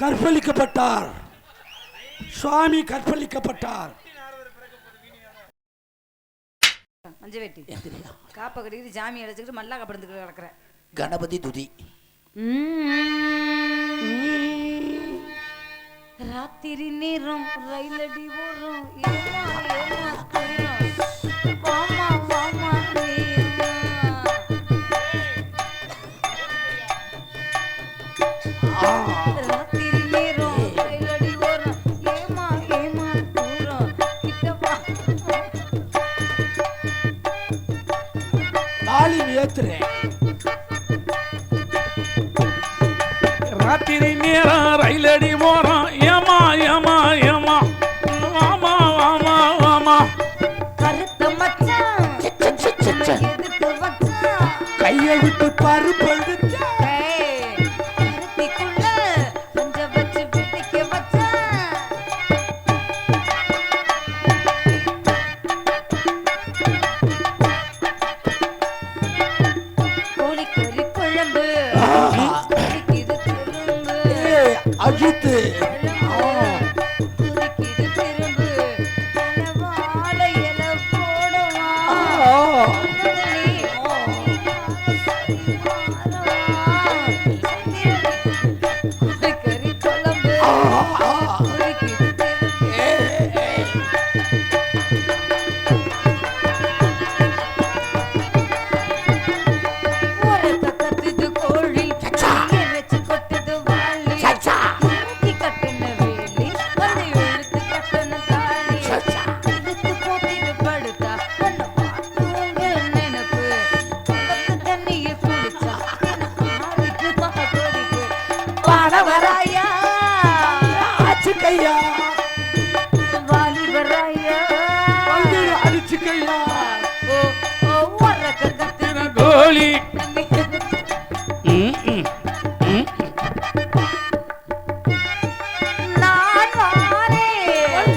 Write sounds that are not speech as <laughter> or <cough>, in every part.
கற்பழிக்கப்பட்டார். சுவாமி கற்பழிக்கப்பட்டார். மஞ்ச வெட்டி காப்பை கட்டிக்கிட்டு ஜாமி அடைச்சிக்கிட்டு மல்லாக்க படுத்துக்கிட்டு கிடக்குறேன். கணபதி துதி. ராத்திரி நேரம் ரயிலடி ஓரம் ஏமா ராத்திரி நேரம் ரயிலடி போறோம் ஏமா ஏமா ஏமா. வாமா வாமா வாமா. கருத்த மச்சான். கையை விட்டு பருப்பு கோழி ம், ம், ம். நான் வாரேன்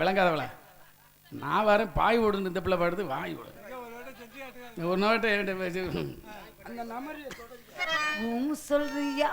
விளங்காதவள நான் பாய் ஓடுன்னு இந்த பிள்ளை பாடுது வாய் ஓடு ஒரு நாட்டு அந்த சொல்றியா சொல்றியா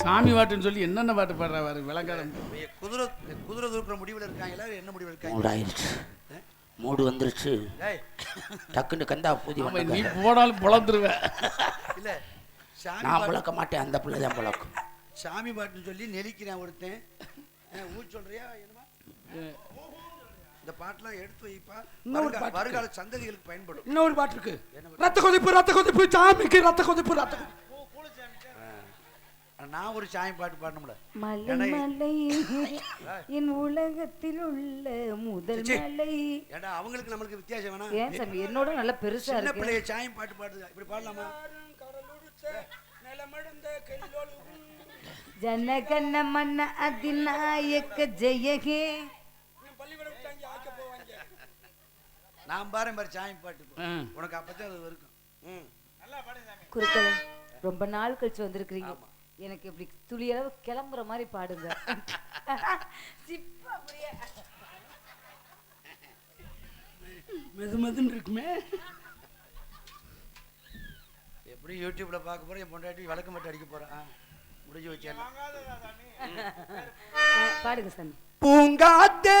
சாமி பாட்டுன்னு சொல்லி என்னென்ன பாட்டு பாடுறா பாரு விளங்காத. குதிரை குதிரை தூக்குற முடிவில் இருக்காங்களா என்ன முடிவில் இருக்காங்க மூடு வந்துருச்சு. டேய் டக்குன்னு கந்தா பூதி நீ போனாலும் பொழந்துருவ <laughs> இல்ல சாமி நான் புழக்க மாட்டேன் அந்த பிள்ளை தான் புழக்கும் சாமி பாட்டுன்னு சொல்லி நெலிக்கிறேன் ஒருத்தன். ஊ சொல்றியா என்னமா? இந்த பாட்டெல்லாம் எடுத்து வைப்பா. இன்னொரு வருகால சந்ததிகளுக்கு பயன்படும். இன்னொரு பாட்டு இருக்கு. ரத்த கொதிப்பு ரத்த கொதிப்பு சாமிக்கு ரத்த கொதிப்பு ரத்த கொதிப்பு. நான் ஒரு சாயம் பாட்டு பாடணும்ல. மலை என் உலகத்தில் உள்ள முதல் மலை. ஏடா அவங்களுக்கு நம்மளுக்கு வித்தியாசம் வேணாம். ஏன் சாமி? என்னோட நல்ல பெருசா இருக்கு. பிள்ளைய சாயம் பாட்டு பாடுது. இப்படி பாடலாமா? ஜனகண்ண மன்ன அதிநாயக்க ஜெயகே. நான் பாரு பாரு சாயம் பாட்டு. உனக்கு அப்பதான் அது இருக்கும் குறுக்கல ரொம்ப நாள் கழிச்சு வந்திருக்கிறீங்க. எனக்கு இப்படி துளியளவு கிளம்புற மாதிரி பாடுங்க. <laughs> மெது மெதுன்னு இருக்குமே. எப்படி யூடியூப்ல பார்க்க போறேன்? என் பொண்டாட்டி வழக்கு மட்டும் அடிக்க போறேன் முடிஞ்சு வச்சேன் பாடுங்க சாமி. பூங்காத்தே.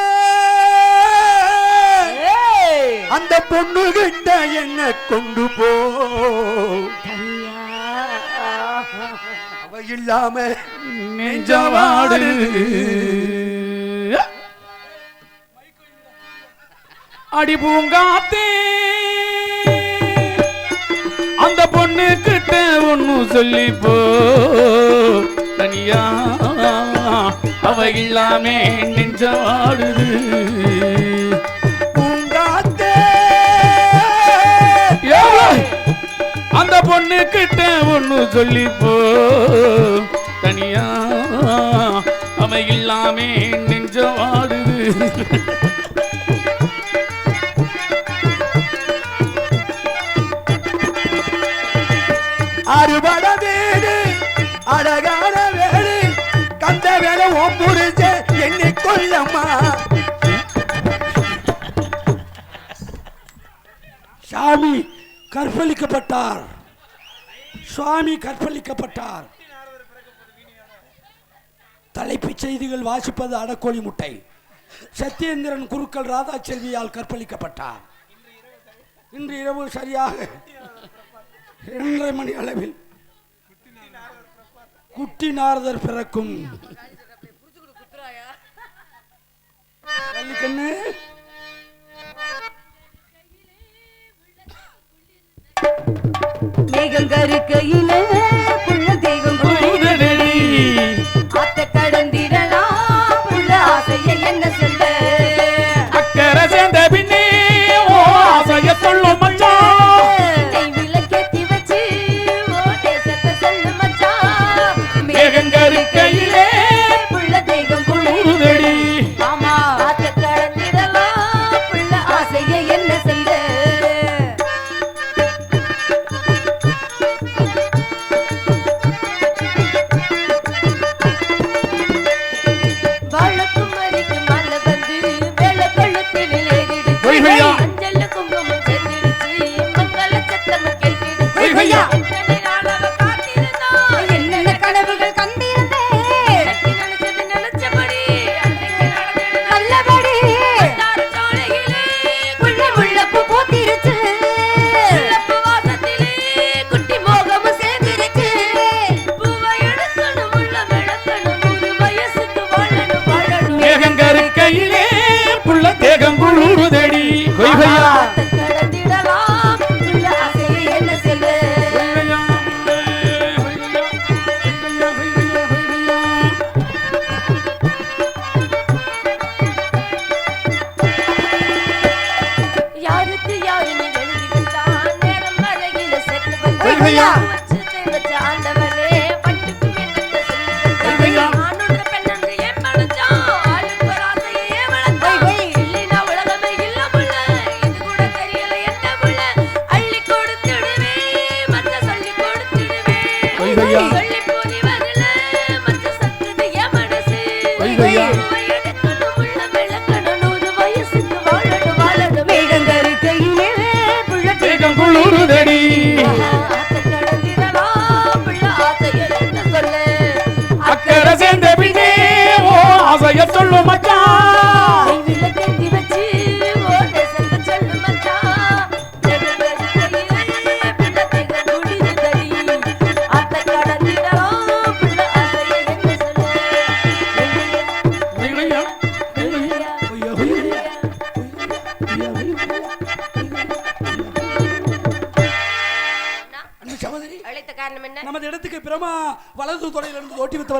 அந்த பொண்ணு கிட்ட என்ன கொண்டு போ. அவ இல்லாம நெஞ்சவாடு. அடி பூங்காத்தே. அந்த பொண்ணு கிட்ட ஒண்ணு சொல்லி போ தனியா அவ இல்லாமே நெஞ்சவாடுது. பொண்ணு கிட்ட ஒண்ணு சொல்லி போ தனியா அமையில்லாமே நெஞ்ச வாடுது. அறுபட வேடு அழகான வேடு கந்த வேலை ஓம் புரிச்ச கொல்லம்மா. சாமி கற்பழிக்கப்பட்டார். சுவாமி கற்பழிக்கப்பட்டார். தலைப்புச் செய்திகள் வாசிப்பது அடக்கோழி முட்டை. சத்யேந்திரன் குருக்கள் ராதா ராதாச்செல்வியால் கற்பழிக்கப்பட்டார். இன்று இரவு சரியாக இரண்டரை மணி அளவில் குட்டி நாரதர் பிறக்கும். மேகம் கருக்கையிலே Hallelujah.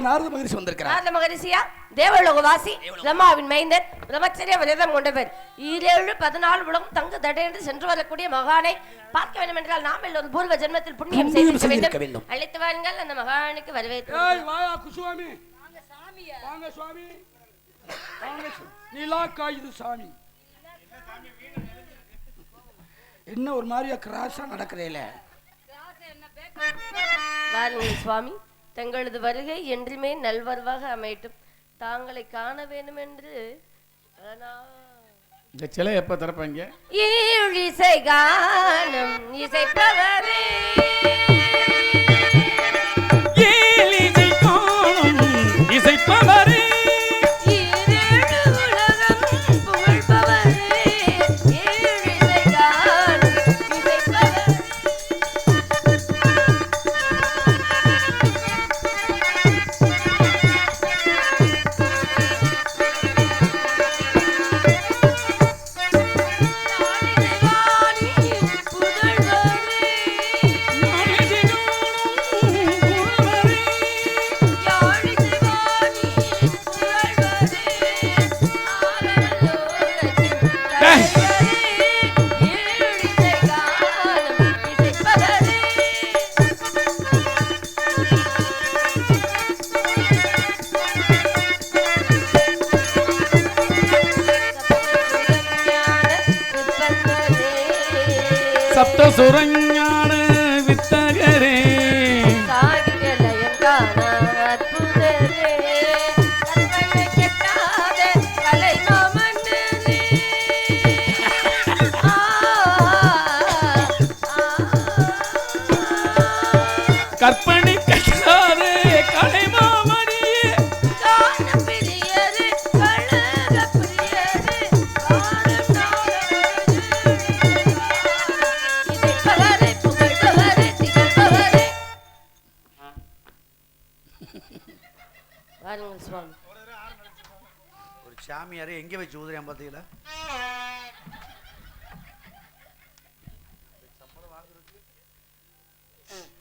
அவர் நாரத மகரிஷி வந்திருக்கிறார். நாரத மகரிஷியா? தேவலோகவாசி பிரம்மாவின் மைந்தர் பிரம்மச்சரிய விரதம் கொண்டவர். ஈரேழு பதினாலு உலகம் தங்கு தடையென்று சென்று வரக்கூடிய மகானை பார்க்க வேண்டும் என்றால் நாம் எல்லோரும் பூர்வ ஜென்மத்தில் புண்ணியம் செய்திருக்க வேண்டும். அழைத்து வாருங்கள் அந்த மகானுக்கு வரவேற்று வாங்க சுவாமி. நிலாக்காயுது சாமி. என்ன ஒரு மாதிரியா கிராஸா நடக்கிறேல. சுவாமி. தங்களது வருகை என்றுமே நல்வரவாக அமையட்டும். தாங்களை காண வேண்டுமென்று இந்த சிலை எப்ப திறப்பாங்க? ஈழ் இசை கானம் இசைப்பவரே சாமியாரை எங்க வச்சு ஊதுறேன் பார்த்தீங்களா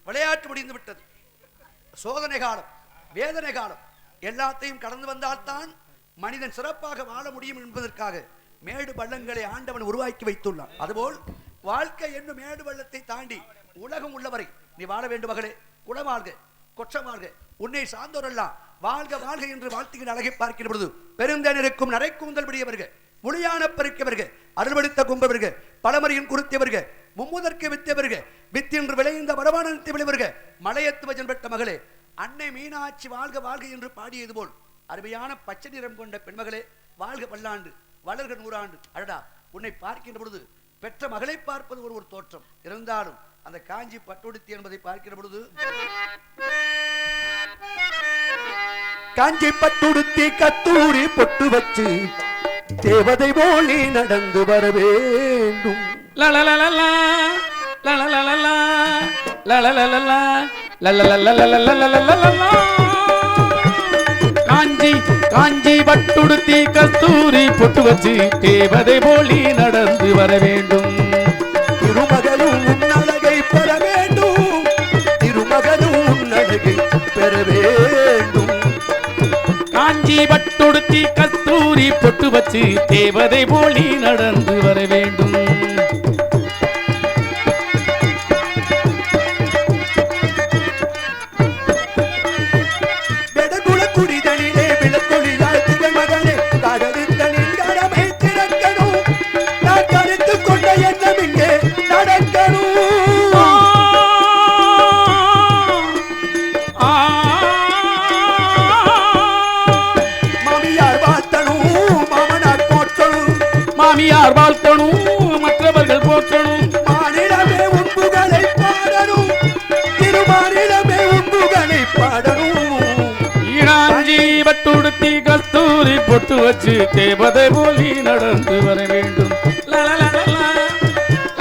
விளையாட்டு முடிந்து விட்டது. சோதனை காலம் வேதனை காலம். எல்லாத்தையும் கடந்து வந்தால்தான் மனிதன் சிறப்பாக வாழ முடியும் என்பதற்காக மேடு பள்ளங்களை ஆண்டவன் உருவாக்கி வைத்துள்ளான். அதுபோல் வாழ்க்கை என்னும் மேடு பள்ளத்தை தாண்டி உலகம் உள்ளவரை நீ வாழ வேண்டும் மகளே. குளமாழ்க கொச்சமாழ்க உன்னை சார்ந்தோரெல்லாம் வாழ்க வாழ்க என்று வாழ்த்துகிற அழகை பார்க்கிற பொழுது பெருந்தனிருக்கும் நரைக்கூந்தல் விடியவர்க மொழியான பெருக்கவர்க அருள்படுத்த கும்பவர்க பழமறியின் குருத்தியவர்க மும்முதற்கு வித்தியவர்க வித்தின்று விளைந்த வரவானத்தை விளைவர்க மலையத்துவ ஜன்பட்ட மகளே அன்னை மீனாட்சி வாழ்க வாழ்க என்று பாடியது போல் அருமையான பச்சை நிறம் கொண்ட பெண்மகளே வாழ்க பல்லாண்டு வளர்க நூறாண்டு. அடடா உன்னை பார்க்கின்ற பொழுது பெற்ற மகளை பார்ப்பது ஒரு ஒரு தோற்றம். இருந்தாலும் அந்த காஞ்சி பட்டுடுத்தி என்பதை பார்க்கிற பொழுது காஞ்சி பட்டுடுத்தி கத்தூரி பொட்டு வச்சு தேவதை போலி நடந்து வர வேண்டும் காஞ்சி காஞ்சி பட்டுடுத்தி கஸ்தூரி பொட்டு வச்சு தேவதை போலி நடந்து வர வேண்டும் தொடுத்தி கஸ்தூரி பொட்டு வச்சு தேவதை போலி நடந்து வர வேண்டும். கத்தூரி பொட்டு வச்சு தேவதை போலி நடந்து வர வேண்டும் லலலலலா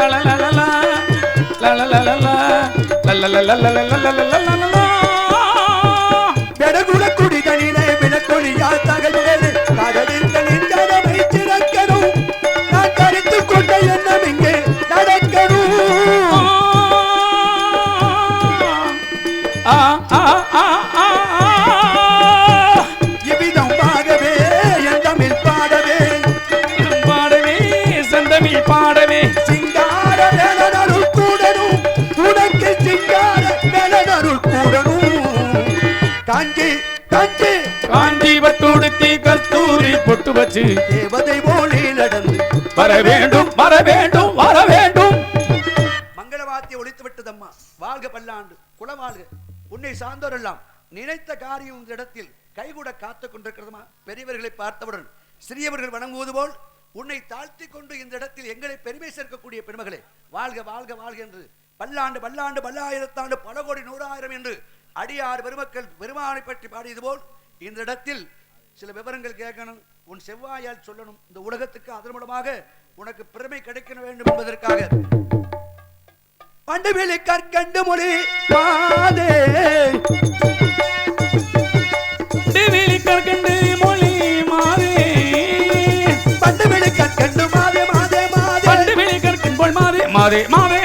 லலலலலா லலலலலா லலலலலா காஞ்சி காஞ்சி. காஞ்சி பட்டுடுத்தி கஸ்தூரி பொட்டு வச்சு தேவதை போலி நடந்து வர வேண்டும் வர வேண்டும் வர வேண்டும். மங்களவாத்திய ஒழித்து விட்டதம்மா. வாழ்க பல்லாண்டு குலவாழ்க உன்னை சார்ந்தோரெல்லாம் நினைத்த காரியம் இந்த இடத்தில் கைகூட காத்துக் கொண்டிருக்கிறதுமா? பெரியவர்களை பார்த்தவுடன் சிறியவர்கள் வணங்குவது போல் உன்னை தாழ்த்தி கொண்டு இந்த இடத்தில் எங்களை பெருமை சேர்க்கக்கூடிய பெருமகளே வாழ்க வாழ்க வாழ்க என்று பல்லாண்டு பல்லாண்டு பல்லாயிரத்தாண்டு பல கோடி நூறாயிரம் என்று அடியார் பெருமக்கள் பெருமானை பற்றி பாடியது போல் இந்த இடத்தில் சில விவரங்கள் கேட்கணும் உன் செவ்வாயால் சொல்லணும். இந்த உலகத்துக்கு அதன் மூலமாக உனக்கு பெருமை கிடைக்க வேண்டும் என்பதற்காக. பண்டுவிழி கற்கண்டு மொழி மாதே கற்கண்டு மொழி மாதே. பண்டுவிழி கற்கண்டு மாதே மாதே மாதே. பண்டு விழி கற்கண்டு மாதே மாதே மாறே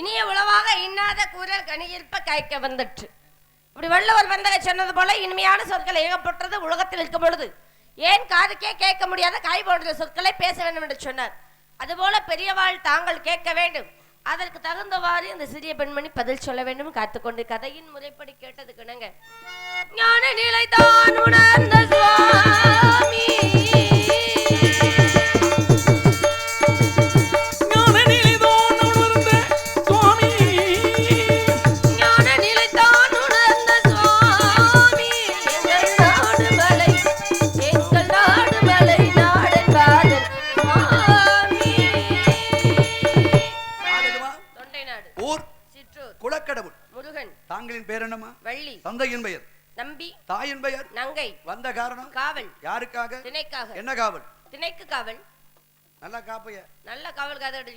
இனிய உளவாக இன்னாத குரல் கனியிருப்ப காய்க்க வந்துட்டு இப்படி வள்ளுவர் வந்தக சொன்னது போல இனிமையான சொற்கள் ஏகப்பட்டது உலகத்தில் இருக்கும் பொழுது. ஏன் காதுக்கே கேட்க முடியாத காய் போன்ற சொற்களை பேச வேண்டும் என்று சொன்னார். அதுபோல பெரியவாள் தாங்கள் கேட்க வேண்டும். அதற்கு தகுந்தவாறு இந்த சிறிய பெண்மணி பதில் சொல்ல வேண்டும். காத்துக்கொண்டு கதையின் முறைப்படி கேட்டது கிணங்க ஞான நிலைதான் உணர்ந்த சுவாமி. தந்தையின் பெயர். நம்பி தாயின் பெயர். நங்கை. வந்த காரணம்? காவல். யாருக்காக? திணைக்காக. என்ன காவல்? திணைக்கு காவல். நல்லா காப்பைய. நல்ல காவல் காதடி